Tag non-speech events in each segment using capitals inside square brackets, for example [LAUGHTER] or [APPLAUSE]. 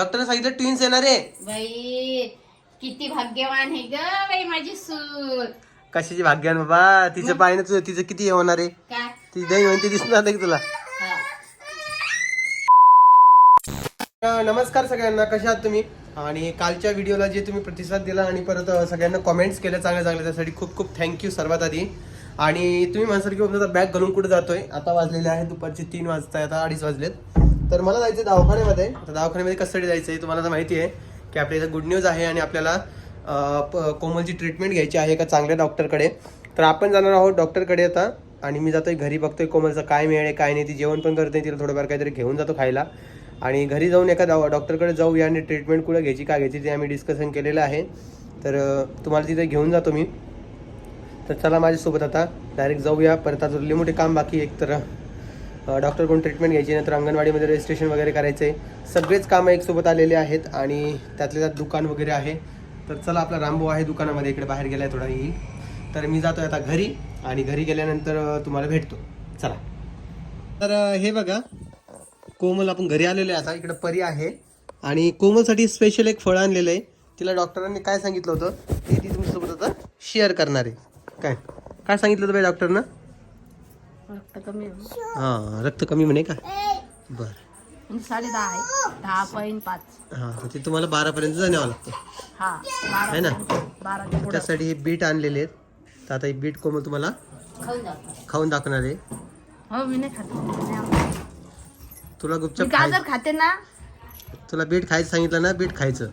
डॉक्टरने सांगितलं ट्विन्स येणार आहे. बाई किती भाग्यवान आहे ग बाई माझी सून. कशाची भाग्यान बाबा? तिचं पाहिजे तुझं तिचं किती हे होणार आहे? काय? ती दही म्हणते दिसणार नाही तुला. हा. अ, नमस्कार सगळ्यांना कशा आहात तुम्ही? आणि कालच्या व्हिडिओला जे तुम्ही प्रतिसाद दिला आणि परत अ, सगळ्यांना कमेंट्स केल्या चांगल्या चांगल्या त्यासाठी खूप खूप थँक्यू सर्वात आधी. आणि तुम्ही म्हणसाल की बॅग घालून कुठे जातोय? आता वाजलेले आहे दुपारचे तीन वाजता आता अडीच वाजलेत. तर मला जायचं दवाखान्यामध्ये. तर दवाखान्यामध्ये कशासाठी जायचं आहे तुम्हाला तर माहिती आहे की आपल्या इथं गुड न्यूज आहे आणि आपल्याला प- कोमलची ट्रीटमेंट घ्यायची आहे एका चांगल्या डॉक्टरकडे तर आपण जाणार आहोत डॉक्टरकडे आता आणि मी जातोय घरी बघतोय कोमलचं काय मिळेल आहे, काय नाही ती जेवण पण करते तिला थोडंफार काहीतरी घेऊन जातो खायला. आणि घरी जाऊन एका दवा डॉक्टरकडे जाऊया आणि ट्रीटमेंट कुठं घ्यायची काय घ्यायची ते आम्ही डिस्कशन केलेलं आहे. तर तुम्हाला तिथे घेऊन जातो मी. तर चला माझ्यासोबत आता डायरेक्ट जाऊया परत अजून लई मोठे काम बाकी एक तर. डॉक्टर डॉक्टरकडून ट्रीटमेंट घ्यायची नंतर अंगणवाडीमध्ये रजिस्ट्रेशन वगैरे करायचं सगळेच कामं एकसोबत आलेले आहेत आणि त्यातल्या त्यात दुकान वगैरे आहे. तर चला आपला रामभाऊ आहे दुकानामध्ये इकडे बाहेर गेलाय थोडा येईल. तर मी जातो आता घरी आणि घरी गेल्यानंतर तुम्हाला भेटतो. चला. तर हे बघा कोमल आपण घरी आलेलो आहे आता इकडं परी आहे. आणि कोमलसाठी स्पेशल एक फळ आणलेलं आहे. तिला डॉक्टरांनी काय सांगितलं होतं ते ती तुमच्यासोबत आता शेअर करणार आहे. काय? काय सांगितलं होतं बाई डॉक्टरनं? रक्त कमी आहे. हां रक्त कमी म्हणे का? बरं. म्हणजे साडे दहा आहे. दहा पॉईंट पाच. हां तर ते तुम्हाला बारापर्यंत न्यावं लागतं. हा बारा आहे ना? बाराच्या पुढं. त्यासाठी हे बीट आणलेले आहेत. तर आता हे बीट कोमल तुम्हाला खाऊन जातो खाऊन दाखवणार आहे. हो मी नाही खात. नाही आवडत. तुला मी गुपचाप खाय गाजर खाते ना. तुला बीट खायचं सांगितलं ना बीट खायचं.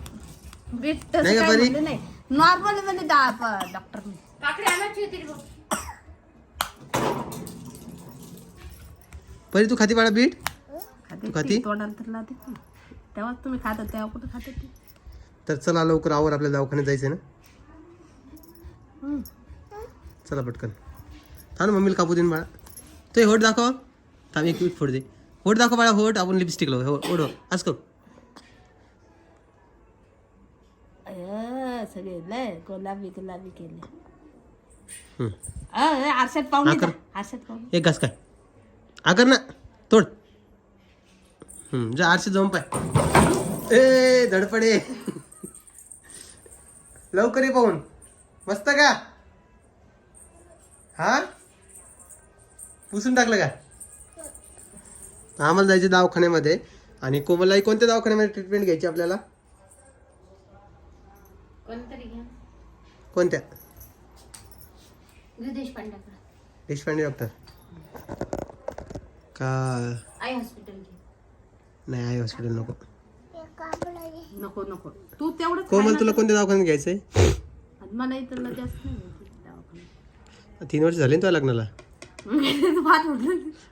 बीट तसं नाही का काय बरी? म्हणलं नाही. नॉर्मल म्हणजे दहा डॉक्टर काकडे आणायची होती रे. परी तू खाती बाळा बीट? खाते तू खाती? ती, तोंडाला तर लावते ती. तेव्हाच तुम्ही खाता तेव्हा कुठं खाते ती? तर चला लवकर आवर आपल्या दवाखान्यात जायचं ना. चला पटकन. थांब मम्मीला कापू देईन बाळा. तो हे होट दाखव. थांब एक फोड दे. होट दाखव बाळा होट आपण लिपस्टिक लावू हो ओढ आज करू. अय, सगळे लय गुलाबी गुलाबी केले. अय, आरशात पाहून हा. आरशात पाहून एक घास काय आकर ना तोड. जा आरशी जाऊन पाय. ए धडपडे. लवकर ये पाहून. मस्त का? हा? पुसून टाकलं का? आम्हाला जायचं दवाखान्यामध्ये आणि कोमललाही कोणत्या दवाखान्यामध्ये ट्रीटमेंट घ्यायची आपल्याला? कोणत्या? देशपांडे डॉक्टर का? आई हॉस्पिटल घे नाही आहे हॉस्पिटल नको. नको नको. तू तेवढं कोमल तुला कोणत्या दवाखान्यात घ्यायचंय? मला इथं. तीन वर्ष झाले ना तुला लग्नाला? भात.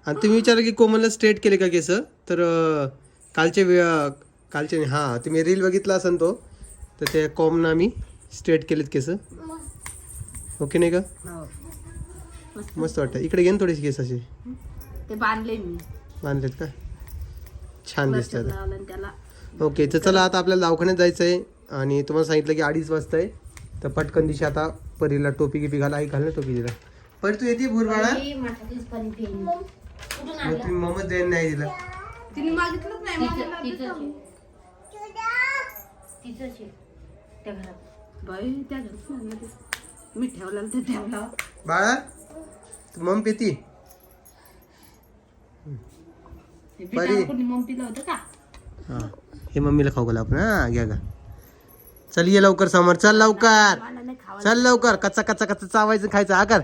आणि तुम्ही विचारलं की कोमलला स्ट्रेट केले का केस? तर अं, कालचे वे- कालचे नाही, हां तुम्ही रील बघितला असेल तो तर ते कॉमनं आम्ही स्ट्रेट केलेत केस. ओके नाही का? हो. मस्त. वाटतं इकडे घेईन थोडेसे केस असे ते बांधले मी. बांधलेत का? छान लावलं आणि त्याला. ओके तर चला आता आपल्याला दवाखान्यात जायचं आहे आणि तुम्हाला सांगितलं की अडीच वाजता आहे तर पटकन दिशा आता परीला टोपी गिपी घाला. आई घाल ना टोपी दिला परी तू येते भूर बाळा आई माझ्याकडीच पण पेन. कुठून मग? तुम्ही मोहम्मद जैन नाही दिला तिने मागितलंच नाही तिचं- तिचंच आहे. तिचंच आहे. त्या घरात. बाई त्या घरात नाही आणलं ते. मी ठेवला ते ठेवला बाळा तू मम पेती ते कोणी होतं का? हा. हे मम्मीला खाऊ घाला आपण हा घ्या गा चल ये लवकर समोर चल लवकर. मला नाही खावा चल लवकर. कच्चा कच्चा कच्चा चावायचं खायचं हा कर.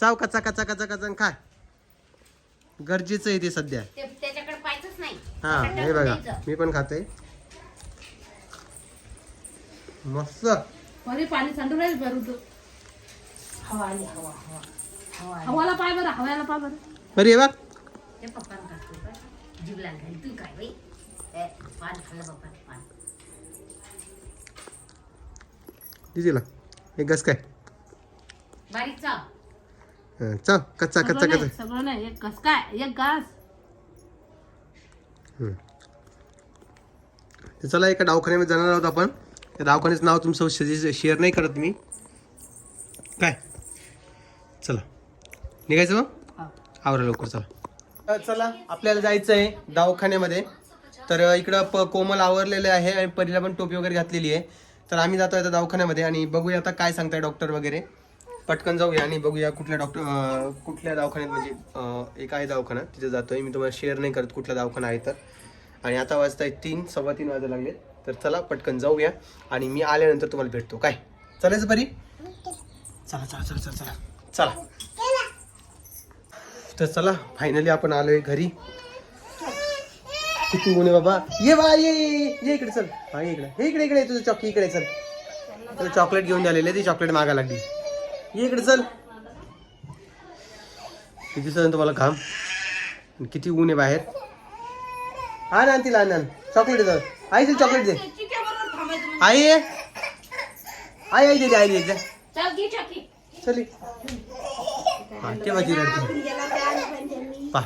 चाव कच्चा कच्चा कच्चा कच्चा आणि खा. गरजेचं आहे ते सध्या. ते त्याच्याकडे पाहायचंच नाही. हा हे बघा. मी पण खाते. मस्त. अरे पाणी सांडून राहील बरं तू हवा आली हवा हवा. हवा आली. हवाला पाय बरं हवाला पाय बरं. बरी आहे बघ ते पप्पान का. काय बाई? ए, पान खाल्लं पप्पान पान. दिदीला एक गस काय? बारीक चाव. हा, चाव कच्चा कच्चा सगळं कच्चा. नाही, सगळं नाही एक घास काय? एक घास. हम्म. तर चला एका दवाखान्यामध्ये जाणार आहोत आपण. त्या दवाखान्याचं नाव तुमचं शेअर नाही करत मी. काय? चला. निघायचं मग? हा. आवरा लवकर चला. चला आपल्याला जायचं आहे दवाखान्यामध्ये. तर इकडं प कोमल आवरलेले आहे आणि परीला पण टोपी वगैरे घातलेली आहे. तर आम्ही जातो आता दवाखान्यामध्ये आणि बघूया आता काय सांगताय डॉक्टर वगैरे. पटकन जाऊया आणि बघूया कुठल्या डॉक्टर कुठल्या दवाखान्यात म्हणजे एक आहे दवाखाना तिथे जातोय. मी तुम्हाला शेअर नाही करत कुठला दवाखाना आहे तर. आणि आता वाजताय तीन सव्वा तीन वाजायला लागले तर चला पटकन जाऊया आणि मी आल्यानंतर तुम्हाला भेटतो. काय? चालायचं बरी चला चला चला चला चला. चला. तर चला फायनली आपण आलोय घरी. किती ऊन आहे बाबा. ये बा ये ये, इकडे चल. हा इकडे. हे इकडे इकडे. तुझं चॉकी इकडे चल. तुला चॉकलेट घेऊन आलेले ती चॉकलेट मागा लागली. ये इकडे चल. किती दिवसानं तुम्हाला घाम? किती ऊन आहे बाहेर? हा ना तिला आण चॉकलेट दे. आई तिला चॉकलेट दे. आई. आई आई दे दे, आई दे. चल घे चक्की चल ये. हा तेव्हा ती रडते पा.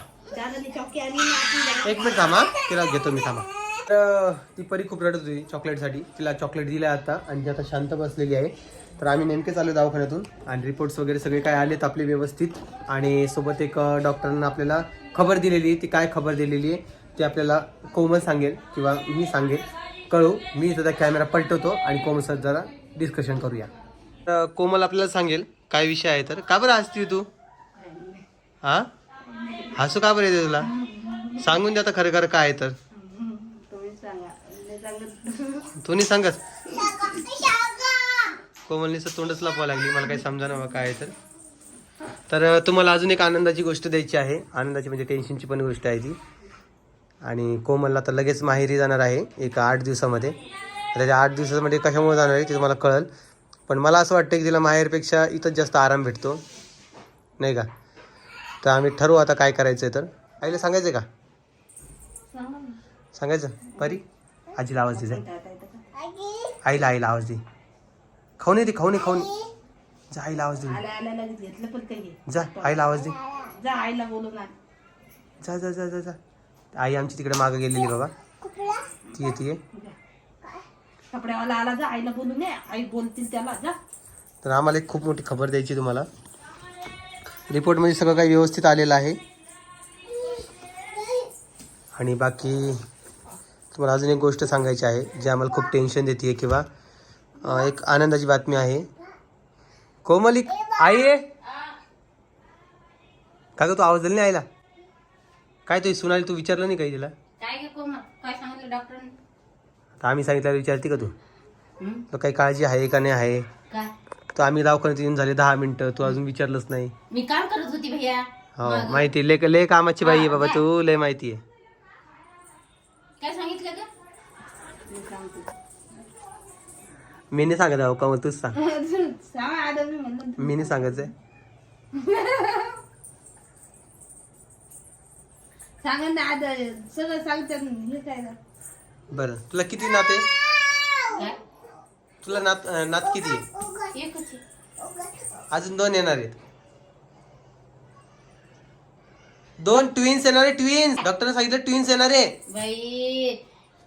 एक मिनिट थांबा तिला घेतो मी थांबा. तर ती परी खूप रडत होती चॉकलेटसाठी. तिला चॉकलेट दिलं आता आणि ती आता शांत बसलेली आहे. तर आम्ही नेमके चालू दवाखान्यातून आणि रिपोर्ट्स वगैरे सगळे काय आलेत आपले व्यवस्थित. आणि सोबत एक डॉक्टरांना आपल्याला खबर दिलेली आहे. ती काय खबर दिलेली आहे ती आपल्याला कोमल सांगेल किंवा मी सांगेल. कळू मी इथं त्या कॅमेरा पलटवतो आणि कोमल सर जरा डिस्कशन करूया. तर कोमल आपल्याला सांगेल काय विषय आहे तर. का बरं असती तू? हा? हसू का बरं येते तुला? सांगून द्या आता खरं खरं काय आहे तर. तुम्ही सांगत. कोमलने तोंडच लपवा लागली. मला काही समजा ना काय आहे तर. तर तुम्हाला अजून एक आनंदाची गोष्ट द्यायची आहे. आनंदाची म्हणजे टेन्शनची पण गोष्ट आहे ती. आणि कोमलला तर लगेच माहेरी जाणार आहे. एक आठ दिवसामध्ये. त्याच्या आठ दिवसामध्ये कशामुळे जाणार आहे ते तुम्हाला कळल. पण मला असं वाटतं की तिला माहेरपेक्षा इथंच जास्त आराम भेटतो. नाही का? तर आम्ही ठरवू आता काय करायचं आहे तर. आईला सांगायचं का? सांगायचं? परी? आजीला आवाज दे. आईला आईला आवाज दे. खाऊ नाही दे खाऊ नाही खाऊ नाही जा आईला आवाज दे. जा आईला आवाज दे. जा जा जा जा जा जा. आई आमची तिकडे मागं गेलेली बाबा. ती आहे ती आहे कपड्यावाला आला जा आईला बोलून आई बोलतील त्याला जा. तर आम्हाला एक खूप मोठी खबर द्यायची तुम्हाला. रिपोर्टमध्ये सगळं काही व्यवस्थित आलेलं आहे. आणि बाकी तुम्हाला अजून एक गोष्ट सांगायची आहे जी आम्हाला खूप टेन्शन देते किंवा अं, एक आनंदाची बातमी आहे. कोमली आई आहे का तू आवाज दिला नाही आईला? काय तू सुनाली तू विचारलं नाही काही तिला सांगितलं तर आम्ही सांगितल्यावर विचारते का तू? तर काही काळजी आहे का नाही आहे? काय तर आम्ही दवाखान्यात येऊन झाले दहा मिनिटं. तू अजून विचारलंच नाही. मी काम करत होती भैया. हो मग? माहिती लय लय कामाची बाई आहे बाबा तू लय माहिती आहे. काय सांगितलं का मी सांगते मी नाही सांगत आहो का मग? तूच सांग. सांगा आता मी म्हणलं मी नाही सांगायचंय. सांगा ना आता सगळं सांगतात हे काय ना बरं. तुला किती नात आहे? काय? तुला नात अं, नात किती आहे? एकच. अजून दोन येणार आहेत. दोन ट्विन्स येणार आहे ट्विन्स डॉक्टरने सांगितलं ट्विन्स येणार आहे. बाई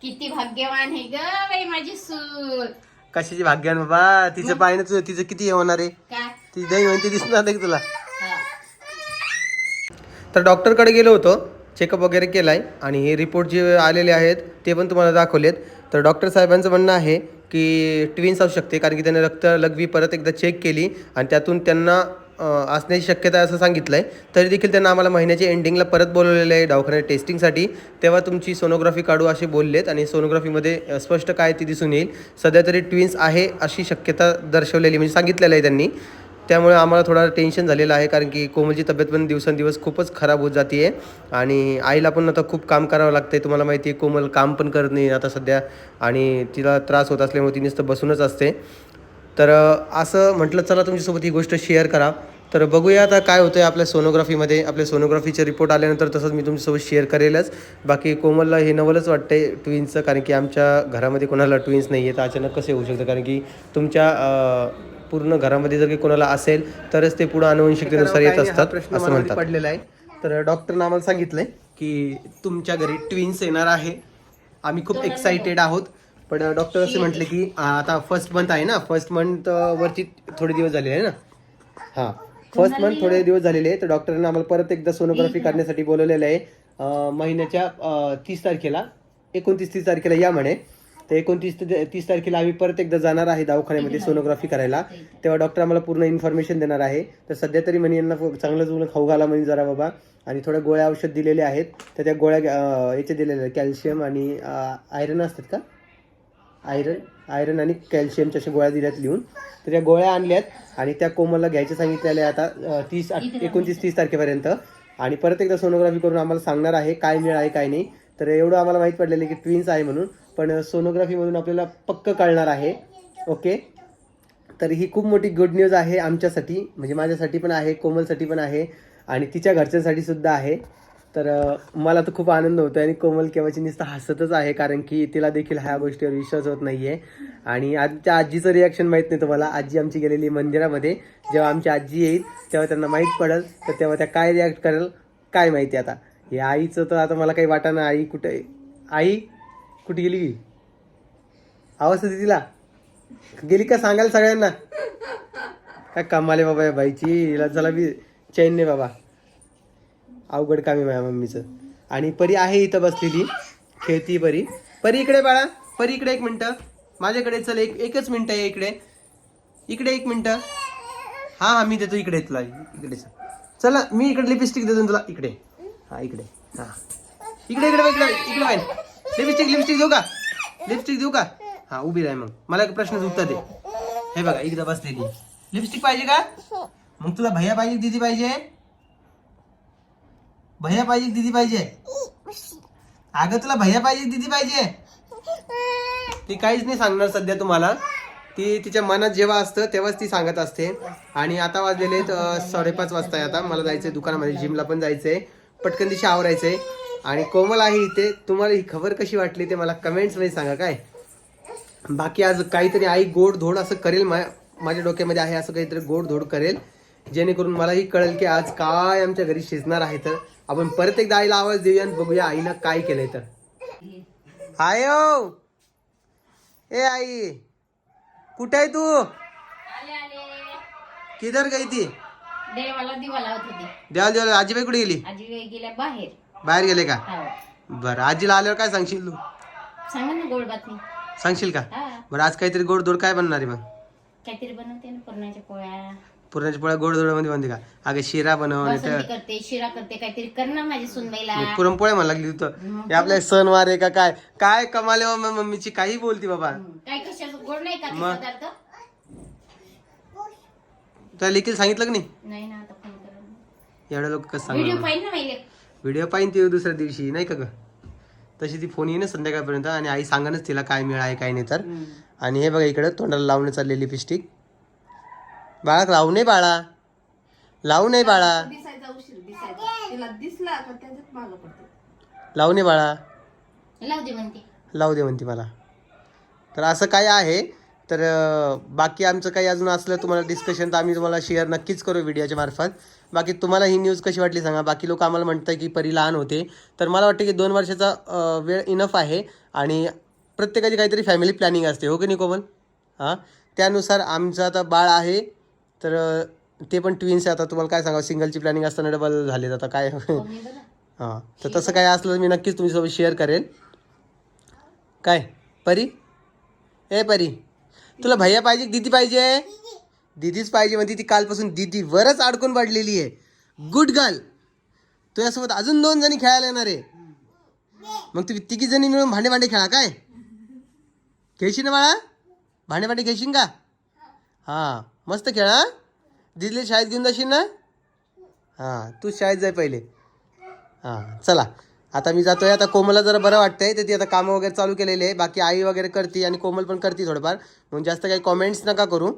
किती भाग्यवान आहे ग बाई माझी सून. कशाची भाग्यान बाबा? तिचं पाहिजे तुझं तिचं किती होणार आहे? काय ती दही म्हणते दिसणार नाही का तुला. हा. तर डॉक्टरकडे गेलो होतो चेकअप वगैरे केलाय आणि हे रिपोर्ट जे आलेले आहेत ते पण तुम्हाला दाखवलेत. तर डॉक्टर साहेबांचं म्हणणं आहे की ट्विन्स असू शकते कारण की त्याने रक्त लघवी परत एकदा चेक केली आणि त्यातून त्यांना असण्याची शक्यता आहे असं सांगितलं आहे तरी देखील त्यांना आम्हाला महिन्याच्या एंडिंगला परत बोलवलेलं आहे दवाखान्यात टेस्टिंगसाठी तेव्हा तुमची सोनोग्राफी काढू असे बोललेत आणि सोनोग्राफीमध्ये स्पष्ट काय ती दिसून येईल. सध्या तरी ट्विन्स आहे अशी शक्यता दर्शवलेली म्हणजे सांगितलेलं आहे त्यांनी. त्यामुळे आम्हाला थोडा टेन्शन झालेलं आहे कारण की कोमलची तब्येत पण दिवसेंदिवस खूपच खराब होत जाते आहे आणि आईला पण आता खूप काम करावं लागतं आहे तुम्हाला माहिती आहे कोमल काम पण करत नाही आता सध्या. आणि तिला त्रास होत असल्यामुळे ती नुसतं बसूनच असते. तर असं म्हटलं चला तुमच्यासोबत ही गोष्ट शेअर करा. तर बघूया आता काय होतं आहे आपल्या सोनोग्राफीमध्ये. आपल्या सोनोग्राफीचे रिपोर्ट आल्यानंतर तसंच मी तुमच्यासोबत शेअर करेलच. बाकी कोमलला हे नवलच वाटते ट्विन्सचं कारण की आमच्या घरामध्ये कोणाला ट्विन्स नाही आहेत अचानक कसे होऊ शकतं? कारण की तुमच्या पूर्ण घरामध्ये जर काही कोणाला असेल तरच ते पुढे अनुवंशिकतेनुसार येत असतात असं म्हणतात. पडलेलं आहे. तर डॉक्टरनं आम्हाला सांगितलंय की तुमच्या घरी ट्विन्स येणार आहे. आम्ही खूप एक्साइटेड आहोत. पण डॉक्टर असे म्हटले की आ, आता फर्स्ट मंथ आहे ना फर्स्ट मंथ वरती थोडे दिवस झालेले आहे ना? हां फर्स्ट मंथ थोडे दिवस झालेले आहे तर डॉक्टरने आम्हाला परत एकदा सोनोग्राफी काढण्यासाठी बोलवलेलं आहे. महिन्याच्या तीस तारखेला एकोणतीस तीस तारखेला या म्हणे. तर एकोणतीस ते तीस तारखेला आम्ही परत एकदा जाणार आहे दवाखान्यामध्ये सोनोग्राफी करायला. तेव्हा डॉक्टर आम्हाला पूर्ण इन्फॉर्मेशन देणार आहे. तर सध्या तरी म्हणे यांना चांगलं चांगलं खाऊ घाला म्हणे जरा बाबा. आणि थोड्या गोळ्या औषध दिलेले आहेत. तर त्या गोळ्या याचे दिलेले आहेत. कॅल्शियम आणि आयरन असतात का? आयरन आयरन आणि कॅल्शियमच्या अशा गोळ्या दिल्यात लिहून. तर त्या गोळ्या आणल्यात आणि त्या कोमलला घ्यायच्या सांगितलेल्या आता तीस एकोणतीस तीस तारखेपर्यंत. आणि परत एकदा सोनोग्राफी करून आम्हाला सांगणार आहे काय मिळ आहे काय नाही. तर एवढं आम्हाला माहीत पडलेलं आहे की ट्विन्स आहे म्हणून. पण सोनोग्राफीमधून आपल्याला पक्क कळणार आहे. ओके तर ही खूप मोठी गुड न्यूज आहे आमच्यासाठी. म्हणजे माझ्यासाठी पण आहे कोमलसाठी पण आहे आणि तिच्या घरच्यांसाठी सुद्धा आहे. तर मला तर खूप आनंद होतो आणि कोमल केव्हाची नुसतं हसतच आहे कारण की तिला देखील ह्या गोष्टीवर विश्वास होत नाही आहे आणि आजच्या आजीचं रिॲक्शन माहीत नाही तुम्हाला. आजी आमची गेलेली मंदिरामध्ये. जेव्हा आमची आजी येईल तेव्हा त्यांना माहीत पडेल. तर तेव्हा त्या काय रिॲक्ट करेल काय माहिती आता. हे आईचं तर आता मला काही वाटा आई कुठे? आई? कुठे गेली की? आवाज होती तिला? गेली का सांगायला सगळ्यांना? काय कमाले बाबा या बाईची. हिला चला बी चैन नाही बाबा. अवघड काम आहे माझ्या मम्मीचं. आणि परी आहे इथं बसलेली. खेळती परी. परी इकडे बाळा. परी इकडे एक मिनटं. माझ्याकडे चल एक एकच मिनटं आहे इकडे. इकडे एक मिनटं. हां हां मी देतो इकडे तुला. इकडे चल. चला मी इकडे लिपस्टिक देतो तुला इकडे. हां इकडे. हां. इकडे इकडे इकडे. इकडे बाई लिपस्टिक लिपस्टिक देऊ का? लिपस्टिक देऊ का? हा उभी राह मग. मला एक प्रश्नच उत्तर दे. हे बघा एकदा बसलेली. लिपस्टिक पाहिजे का? मग तुला भैया पाहिजे दीदी पाहिजे? भैया पाहिजे दीदी पाहिजे? अगं तुला भैया पाहिजे दीदी पाहिजे? ती काहीच नाही सांगणार सध्या तुम्हाला. ती तिच्या मनात जेव्हा असतं तेव्हाच ती सांगत असते. आणि आता वाजलेले साडेपाच वाजता आहे आता. मला जायचंय दुकानामध्ये जिमला पण जायचंय. पटकन दिशा आवरायचंय. आणि कोमल आहे इथे. तुम्हाला ही खबर कशी वाटली ते मला कमेंट्समध्ये सांगा काय? बाकी आज काहीतरी आई गोड धोड असं करेल मा- माझ्या डोक्यामध्ये आहे असं काहीतरी गोड धोड करेल जेणेकरून मलाही कळेल की आज काय आमच्या घरी शिजणार आहे तर. आपण परत एकदा आईला आवाज देऊया आणि बघूया आईनं काय केलंय तर. आयो ए आई! कुठे आहे तू? किधर गई ती? देवाला दिवा लावत होती. देवाला देवाला आजीबाई कुठे गेली? आजी गेल्या बाहेर. बाहेर गेले का? हो. बरं आजीला आल्यावर काय सांगशील तू? सांगा ना गोड बातमी. सांगशील का? हा. बरं आज काहीतरी गोड धोड काय बनणार आहे मग? काहीतरी बनवते ना पुरणाच्या पोळ्या. पुरणाच्या पोळ्या गोड धोडामध्ये बनते का? अगं शिरा बनव नाही तर बासुंदी करते शिरा करते काहीतरी करणार माझी सुनबाईला. पुरणपोळ्या म्हणा लागली तू हे आपल्या सणवार आहे का काय? काय कमाले हो मम्मीची काही बोलती बाबा. काय कशाचं? गोड नाही का ते मग? पदार्थ? तुला लिखील सांगितलं की नाही? नाही ना आता फोन करा एवढ्या लोक कसं व्हिडिओ सांगणार पाहिजे ना माहिले व्हिडिओ पाहिजे ती दुसऱ्या दिवशी नाही का ग? तशी ती फोन येईन संध्याकाळपर्यंत आणि आई सांगानच तिला काय मिळाय काय नाही तर. आणि हे बघा इकडं तोंडाला लावणं चाललेली लिपस्टिक बाळा लावू नये बाळा. लावू नये बाळा. दिसायचा उशीर दिसायचा. तिला दिसला का त्याच्यात मागं पडते? लावू नये बाळा. लावू दे म्हणते. लावू दे म्हणते मला. तर असं काय आहे? तर अं, बाकी आमचं काही अजून असलं तुम्हाला डिस्कशन तर आम्ही तुम्हाला शेअर नक्कीच करू व्हिडिओच्या मार्फत. बाकी तुम्हाला ही न्यूज कशी वाटली सांगा. बाकी लोक आम्हाला म्हणतात की परी लहान होते. तर मला वाटतं की दोन वर्षाचा वेळ इनफ आहे. आणि प्रत्येकाची काहीतरी फॅमिली प्लॅनिंग असते. हो की नाही कोमल? हां? त्यानुसार आमचं आता बाळ आहे. तर ते पण ट्विन्स आहे आता तुम्हाला काय सांगा सिंगलची प्लॅनिंग असताना डबल झाले आता काय? [LAUGHS] हां. तर तसं काय असलं तर मी नक्कीच तुमच्यासोबत शेअर करेन. काय? परी? ए परी. तुला भैया पाहिजे? दीदी पाहिजे? दीदीच पाहिजे म्हणजे ती कालपासून दीदीवरच अडकून पडलेली आहे. गुड गर्ल तुझ्यासोबत अजून दोन जणी खेळायला येणार आहे. मग तुम्ही तिघी जणी मिळून भांडे भांडे खेळा काय? खेळशील ना बाळा? भांडे भांडे खेळशील का? हां मस्त खेळा दीदीला शाळेत घेऊन जाशील ना? हां तू शाळेत जाय पहिले. हां चला. आता मी जातोय. आता कोमलला जरा बरं वाटतंय. तर ती आता कामं वगैरे चालू केलेली आहे. बाकी आई वगैरे करते आणि कोमल पण करते थोडंफार. म्हणून जास्त काही कॉमेंट्स नका करू.